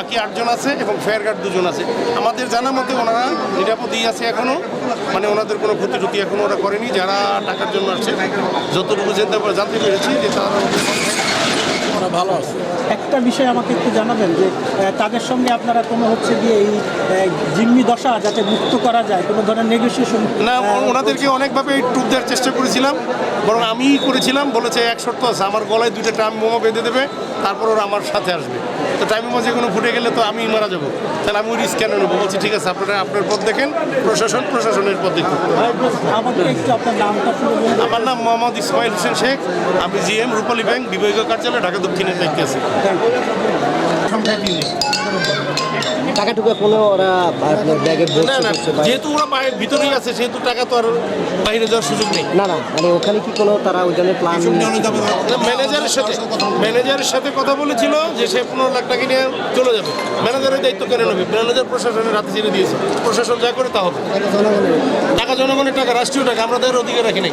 বাকি আটজন আছে এবং ফায়ার গার্ড দুজন আছে। আমাদের জানা মতে ওনারা নিরাপদেই আছে এখনও মানে ওনাদের কোনো ক্ষতি টতি এখনও ওরা করেনি। যারা টাকার জন্য আসছে, যতটুকু জানতে জানতে পেরেছি যে তারা ভালো আছে একটা বিষয় আমাকে একটু জানাবেন যে তাদের সঙ্গে আপনারা কোনো হচ্ছে গিয়ে এই জিম্মি দশা যাতে মুক্ত করা যায় কোনো ধরনের নেগোসিয়েশন না ওনাদেরকে অনেকভাবে টুপ দেওয়ার চেষ্টা করেছিলাম। বরং আমি করেছিলাম বলেছে এক শর্ত আছে আমার গলায় দুইটা টাইম বোমা বেঁধে দেবে তারপর ওরা আমার সাথে আসবে। তো টাইম বোমা যে কোনো ফুটে গেলে তো আমি মারা যাব। তাহলে আমি রিস্ক কেন নেব? বলছি ঠিক আছে আপনারা আপনার পথ দেখেন প্রশাসন প্রশাসনের পথ দেখুন আমাকে একটু আপনার নামটা আমার নাম মোহাম্মদ ইসমাইল হোসেন শেখ আমি জিএম রূপালী ব্যাংক বিভাগীয় কার্যালয় ঢাকা দক্ষিণের দায়িত্বে আছি। কোনো ওরা আপনার ব্যাগে না না যেহেতু ওরা বাইরে ভিতরেই আছে সেহেতু টাকা তো আর বাইরে যাওয়ার সুযোগ নেই। না না মানে ওখানে কি কোনো তারা ওই জন্য প্ল্যান ম্যানেজারের সাথে ম্যানেজারের সাথে কথা বলেছিল যে সে পনেরো লাখ টাকা নিয়ে চলে যাবে। ম্যানেজারের দায়িত্ব কেন নেবে। ম্যানেজার প্রশাসনের ছেড়ে দিয়েছে। প্রশাসন যা করে তা হবে। টাকা জনগণের টাকা রাষ্ট্রীয় টাকা আমাদের অধিকার রাখি নাই।